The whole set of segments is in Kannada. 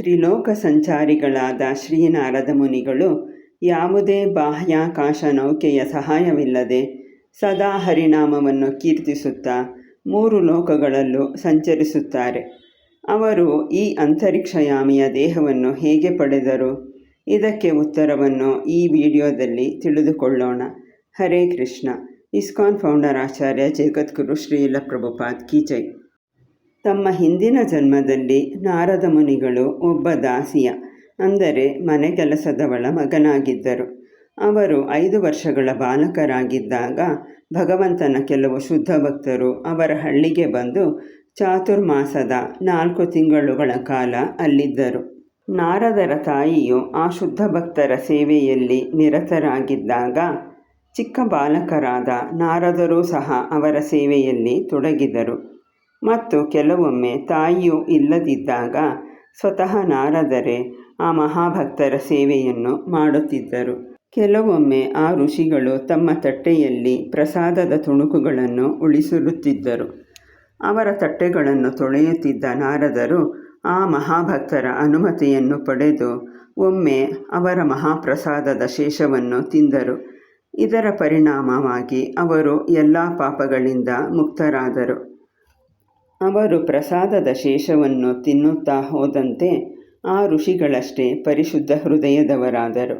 ತ್ರಿಲೋಕ ಸಂಚಾರಿಗಳಾದ ಶ್ರೀನಾರದ ಮುನಿಗಳು ಯಾವುದೇ ಬಾಹ್ಯಾಕಾಶ ನೌಕೆಯ ಸಹಾಯವಿಲ್ಲದೆ ಸದಾ ಹರಿನಾಮವನ್ನು ಕೀರ್ತಿಸುತ್ತಾ ಮೂರು ಲೋಕಗಳಲ್ಲೂ ಸಂಚರಿಸುತ್ತಾರೆ. ಅವರು ಈ ಅಂತರಿಕ್ಷಯಾಮಿಯ ದೇಹವನ್ನು ಹೇಗೆ ಪಡೆದರು? ಇದಕ್ಕೆ ಉತ್ತರವನ್ನು ಈ ವಿಡಿಯೋದಲ್ಲಿ ತಿಳಿದುಕೊಳ್ಳೋಣ. ಹರೇ ಕೃಷ್ಣ. ಇಸ್ಕಾನ್ ಫೌಂಡರ್ ಆಚಾರ್ಯ ಜಗದ್ಗುರು ಶ್ರೀಲ ಪ್ರಭುಪಾದ್ ಕಿ ಜೈ. ತಮ್ಮ ಹಿಂದಿನ ಜನ್ಮದಲ್ಲಿ ನಾರದ ಮುನಿಗಳು ಒಬ್ಬ ದಾಸಿಯ, ಅಂದರೆ ಮನೆ ಕೆಲಸದವಳ ಮಗನಾಗಿದ್ದರು. ಅವರು ಐದು ವರ್ಷಗಳ ಬಾಲಕರಾಗಿದ್ದಾಗ ಭಗವಂತನ ಕೆಲವು ಶುದ್ಧ ಭಕ್ತರು ಅವರ ಹಳ್ಳಿಗೆ ಬಂದು ಚಾತುರ್ಮಾಸದ ನಾಲ್ಕು ತಿಂಗಳುಗಳ ಕಾಲ ಅಲ್ಲಿದ್ದರು. ನಾರದರ ತಾಯಿಯು ಆ ಶುದ್ಧ ಭಕ್ತರ ಸೇವೆಯಲ್ಲಿ ನಿರತರಾಗಿದ್ದಾಗ ಚಿಕ್ಕ ಬಾಲಕರಾದ ನಾರದರೂ ಸಹ ಅವರ ಸೇವೆಯಲ್ಲಿ ತೊಡಗಿದರು. ಮತ್ತು ಕೆಲವೊಮ್ಮೆ ತಾಯಿಯು ಇಲ್ಲದಿದ್ದಾಗ ಸ್ವತಃ ನಾರದರೇ ಆ ಮಹಾಭಕ್ತರ ಸೇವೆಯನ್ನು ಮಾಡುತ್ತಿದ್ದರು. ಕೆಲವೊಮ್ಮೆ ಆ ಋಷಿಗಳು ತಮ್ಮ ತಟ್ಟೆಯಲ್ಲಿ ಪ್ರಸಾದದ ತುಣುಕುಗಳನ್ನು ಉಳಿಸಿರುತ್ತಿದ್ದರು. ಅವರ ತಟ್ಟೆಗಳನ್ನು ತೊಳೆಯುತ್ತಿದ್ದ ನಾರದರು ಆ ಮಹಾಭಕ್ತರ ಅನುಮತಿಯನ್ನು ಪಡೆದು ಒಮ್ಮೆ ಅವರ ಮಹಾಪ್ರಸಾದದ ಶೇಷವನ್ನು ತಿಂದರು. ಇದರ ಪರಿಣಾಮವಾಗಿ ಅವರು ಎಲ್ಲ ಪಾಪಗಳಿಂದ ಮುಕ್ತರಾದರು. ಅವರು ಪ್ರಸಾದದ ಶೇಷವನ್ನು ತಿನ್ನುತ್ತಾ ಹೋದಂತೆ ಆ ಋಷಿಗಳಷ್ಟೇ ಪರಿಶುದ್ಧ ಹೃದಯದವರಾದರು.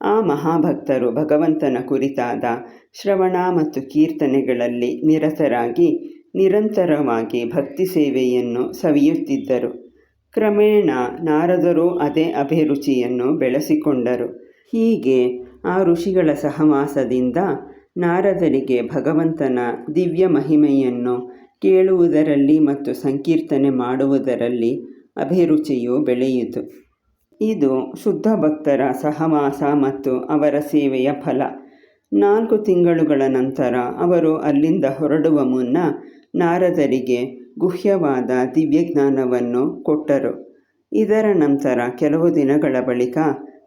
ಆ ಮಹಾಭಕ್ತರು ಭಗವಂತನ ಕುರಿತಾದ ಶ್ರವಣ ಮತ್ತು ಕೀರ್ತನೆಗಳಲ್ಲಿ ನಿರತರಾಗಿ ನಿರಂತರವಾಗಿ ಭಕ್ತಿ ಸೇವೆಯನ್ನು ಸವಿಯುತ್ತಿದ್ದರು. ಕ್ರಮೇಣ ನಾರದರು ಅದೇ ಅಭಿರುಚಿಯನ್ನು ಬೆಳೆಸಿಕೊಂಡರು. ಹೀಗೆ ಆ ಋಷಿಗಳ ಸಹವಾಸದಿಂದ ನಾರದರಿಗೆ ಭಗವಂತನ ದಿವ್ಯ ಮಹಿಮೆಯನ್ನು ಕೇಳುವುದರಲ್ಲಿ ಮತ್ತು ಸಂಕೀರ್ತನೆ ಮಾಡುವುದರಲ್ಲಿ ಅಭಿರುಚಿಯು ಬೆಳೆಯಿತು. ಇದು ಶುದ್ಧ ಭಕ್ತರ ಸಹವಾಸ ಮತ್ತು ಅವರ ಸೇವೆಯ ಫಲ. ನಾಲ್ಕು ತಿಂಗಳುಗಳ ನಂತರ ಅವರು ಅಲ್ಲಿಂದ ಹೊರಡುವ ಮುನ್ನ ನಾರದರಿಗೆ ಗುಹ್ಯವಾದ ದಿವ್ಯಜ್ಞಾನವನ್ನು ಕೊಟ್ಟರು. ಇದರ ನಂತರ ಕೆಲವು ದಿನಗಳ ಬಳಿಕ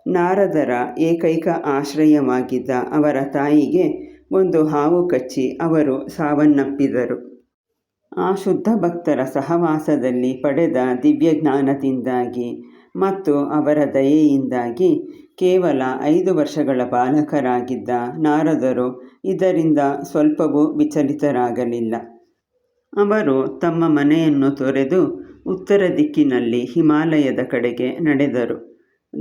ನಾರದರ ಏಕೈಕ ಆಶ್ರಯವಾಗಿದ್ದ ಅವರ ತಾಯಿಗೆ ಒಂದು ಹಾವು ಕಚ್ಚಿ ಅವರು ಸಾವನ್ನಪ್ಪಿದರು. ಆ ಶುದ್ಧ ಭಕ್ತರ ಸಹವಾಸದಲ್ಲಿ ಪಡೆದ ದಿವ್ಯಜ್ಞಾನದಿಂದಾಗಿ ಮತ್ತು ಅವರ ದಯೆಯಿಂದಾಗಿ ಕೇವಲ ಐದು ವರ್ಷಗಳ ಬಾಲಕರಾಗಿದ್ದ ನಾರದರು ಇದರಿಂದ ಸ್ವಲ್ಪವೂ ವಿಚಲಿತರಾಗಲಿಲ್ಲ. ಅವರು ತಮ್ಮ ಮನೆಯನ್ನು ತೊರೆದು ಉತ್ತರ ದಿಕ್ಕಿನಲ್ಲಿ ಹಿಮಾಲಯದ ಕಡೆಗೆ ನಡೆದರು.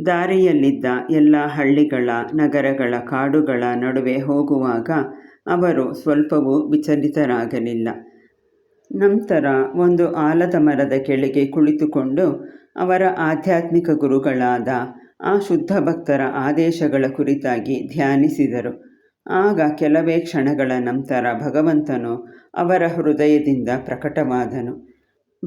ದಾರಿಯಲ್ಲಿದ್ದ ಎಲ್ಲ ಹಳ್ಳಿಗಳ, ನಗರಗಳ ಕಾಡುಗಳ ನಡುವೆ ಹೋಗುವಾಗ ಅವರು ಸ್ವಲ್ಪವೂ ವಿಚಲಿತರಾಗಲಿಲ್ಲ. ನಂತರ ಒಂದು ಆಲದ ಮರದ ಕೆಳಗೆ ಕುಳಿತುಕೊಂಡು ಅವರ ಆಧ್ಯಾತ್ಮಿಕ ಗುರುಗಳಾದ ಆ ಶುದ್ಧ ಭಕ್ತರ ಆದೇಶಗಳ ಕುರಿತಾಗಿ ಧ್ಯಾನಿಸಿದರು. ಆಗ ಕೆಲವೇ ಕ್ಷಣಗಳ ನಂತರ ಭಗವಂತನು ಅವರ ಹೃದಯದಿಂದ ಪ್ರಕಟವಾದನು.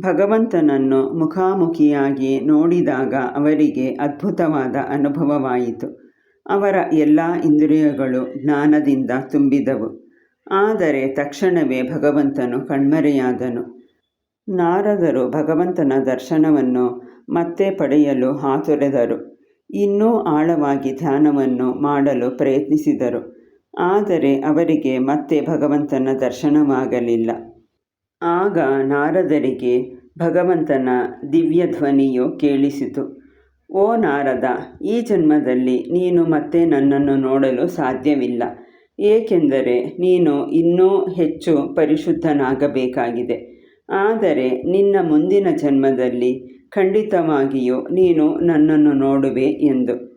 ಭಗವಂತನನ್ನು ಮುಖಾಮುಖಿಯಾಗಿ ನೋಡಿದಾಗ ಅವರಿಗೆ ಅದ್ಭುತವಾದ ಅನುಭವವಾಯಿತು. ಅವರ ಎಲ್ಲ ಇಂದ್ರಿಯಗಳು ಜ್ಞಾನದಿಂದ ತುಂಬಿದವು. ಆದರೆ ತಕ್ಷಣವೇ ಭಗವಂತನು ಕಣ್ಮರೆಯಾದನು. ನಾರದರು ಭಗವಂತನ ದರ್ಶನವನ್ನು ಮತ್ತೆ ಪಡೆಯಲು ಹಾತೊರೆದರು. ಇನ್ನೂ ಆಳವಾಗಿ ಧ್ಯಾನವನ್ನು ಮಾಡಲು ಪ್ರಯತ್ನಿಸಿದರು. ಆದರೆ ಅವರಿಗೆ ಮತ್ತೆ ಭಗವಂತನ ದರ್ಶನವಾಗಲಿಲ್ಲ. ಆಗ ನಾರದರಿಗೆ ಭಗವಂತನ ದಿವ್ಯ ಧ್ವನಿಯು ಕೇಳಿಸಿತು. ಓ ನಾರದ, ಈ ಜನ್ಮದಲ್ಲಿ ನೀನು ಮತ್ತೆ ನನ್ನನ್ನು ನೋಡಲು ಸಾಧ್ಯವಿಲ್ಲ. ಏಕೆಂದರೆ ನೀನು ಇನ್ನೂ ಹೆಚ್ಚು ಪರಿಶುದ್ಧನಾಗಬೇಕಾಗಿದೆ. ಆದರೆ ನಿನ್ನ ಮುಂದಿನ ಜನ್ಮದಲ್ಲಿ ಖಂಡಿತವಾಗಿಯೂ ನೀನು ನನ್ನನ್ನು ನೋಡುವೆ ಎಂದು.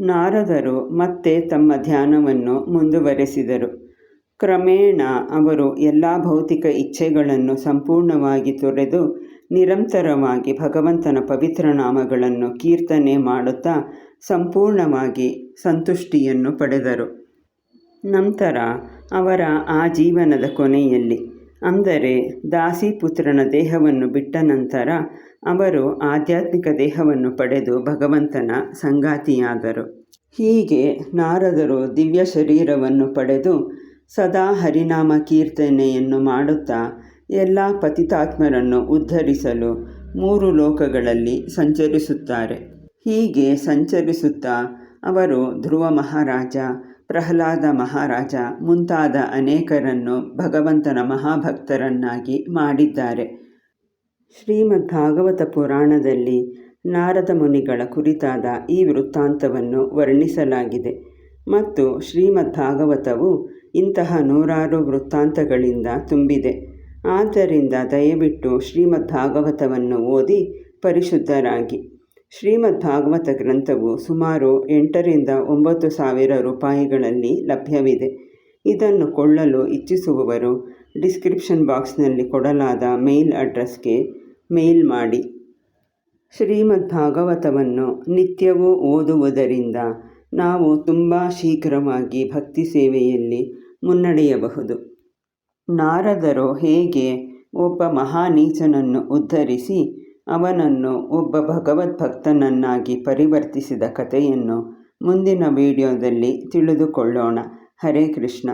ನಾರದರು ಮತ್ತೆ ತಮ್ಮ ಧ್ಯಾನವನ್ನು ಮುಂದುವರೆಸಿದರು. ಕ್ರಮೇಣ ಅವರು ಎಲ್ಲ ಭೌತಿಕ ಇಚ್ಛೆಗಳನ್ನು ಸಂಪೂರ್ಣವಾಗಿ ತೊರೆದು ನಿರಂತರವಾಗಿ ಭಗವಂತನ ಪವಿತ್ರ ನಾಮಗಳನ್ನು ಕೀರ್ತನೆ ಮಾಡುತ್ತಾ ಸಂಪೂರ್ಣವಾಗಿ ಸಂತುಷ್ಟಿಯನ್ನು ಪಡೆದರು. ನಂತರ ಅವರ ಆ ಜೀವನದ ಕೊನೆಯಲ್ಲಿ, ಅಂದರೆ ದಾಸಿ ಪುತ್ರನ ದೇಹವನ್ನು ಬಿಟ್ಟ ನಂತರ ಅವರು ಆಧ್ಯಾತ್ಮಿಕ ದೇಹವನ್ನು ಪಡೆದು ಭಗವಂತನ ಸಂಗಾತಿಯಾದರು. ಹೀಗೆ ನಾರದರು ದಿವ್ಯ ಶರೀರವನ್ನು ಪಡೆದು ಸದಾ ಹರಿನಾಮ ಕೀರ್ತನೆಯನ್ನು ಮಾಡುತ್ತಾ ಎಲ್ಲ ಪತಿತಾತ್ಮರನ್ನು ಉದ್ಧರಿಸಲು ಮೂರು ಲೋಕಗಳಲ್ಲಿ ಸಂಚರಿಸುತ್ತಾರೆ. ಹೀಗೆ ಸಂಚರಿಸುತ್ತಾ ಅವರು ಧ್ರುವ ಮಹಾರಾಜ ಪ್ರಹ್ಲಾದ ಮಹಾರಾಜ ಮುಂತಾದ ಅನೇಕರನ್ನು ಭಗವಂತನ ಮಹಾಭಕ್ತರನ್ನಾಗಿ ಮಾಡಿದ್ದಾರೆ. ಶ್ರೀಮದ್ ಭಾಗವತ ಪುರಾಣದಲ್ಲಿ ನಾರದ ಮುನಿಗಳ ಕುರಿತಾದ ಈ ವೃತ್ತಾಂತವನ್ನು ವರ್ಣಿಸಲಾಗಿದೆ ಮತ್ತು ಶ್ರೀಮದ್ ಭಾಗವತವು ಇಂತಹ ನೂರಾರು ವೃತ್ತಾಂತಗಳಿಂದ ತುಂಬಿದೆ. ಆದ್ದರಿಂದ ದಯವಿಟ್ಟು ಶ್ರೀಮದ್ ಭಾಗವತವನ್ನು ಓದಿ ಪರಿಶುದ್ಧರಾಗಿ. ಶ್ರೀಮದ್ ಭಾಗವತ ಗ್ರಂಥವು ಸುಮಾರು ಎಂಟರಿಂದ ಒಂಬತ್ತು ಸಾವಿರ ರೂಪಾಯಿಗಳಲ್ಲಿ ಲಭ್ಯವಿದೆ. ಇದನ್ನು ಕೊಳ್ಳಲು ಇಚ್ಛಿಸುವವರು ಡಿಸ್ಕ್ರಿಪ್ಷನ್ ಬಾಕ್ಸ್ನಲ್ಲಿ ಕೊಡಲಾದ ಮೇಲ್ ಅಡ್ರೆಸ್ಗೆ ಮೇಲ್ ಮಾಡಿ. ಶ್ರೀಮದ್ ಭಾಗವತವನ್ನು ನಿತ್ಯವೂ ಓದುವುದರಿಂದ ನಾವು ತುಂಬ ಶೀಘ್ರವಾಗಿ ಭಕ್ತಿ ಸೇವೆಯಲ್ಲಿ ಮುನ್ನಡೆಯಬಹುದು. ನಾರದರು ಹೇಗೆ ಒಬ್ಬ ಮಹಾನೀಚನನ್ನು ಉದ್ಧರಿಸಿ ಅವನನ್ನು ಒಬ್ಬ ಭಗವದ್ಭಕ್ತನನ್ನಾಗಿ ಪರಿವರ್ತಿಸಿದ ಕಥೆಯನ್ನು ಮುಂದಿನ ವಿಡಿಯೋದಲ್ಲಿ ತಿಳಿದುಕೊಳ್ಳೋಣ. ಹರೇ ಕೃಷ್ಣ.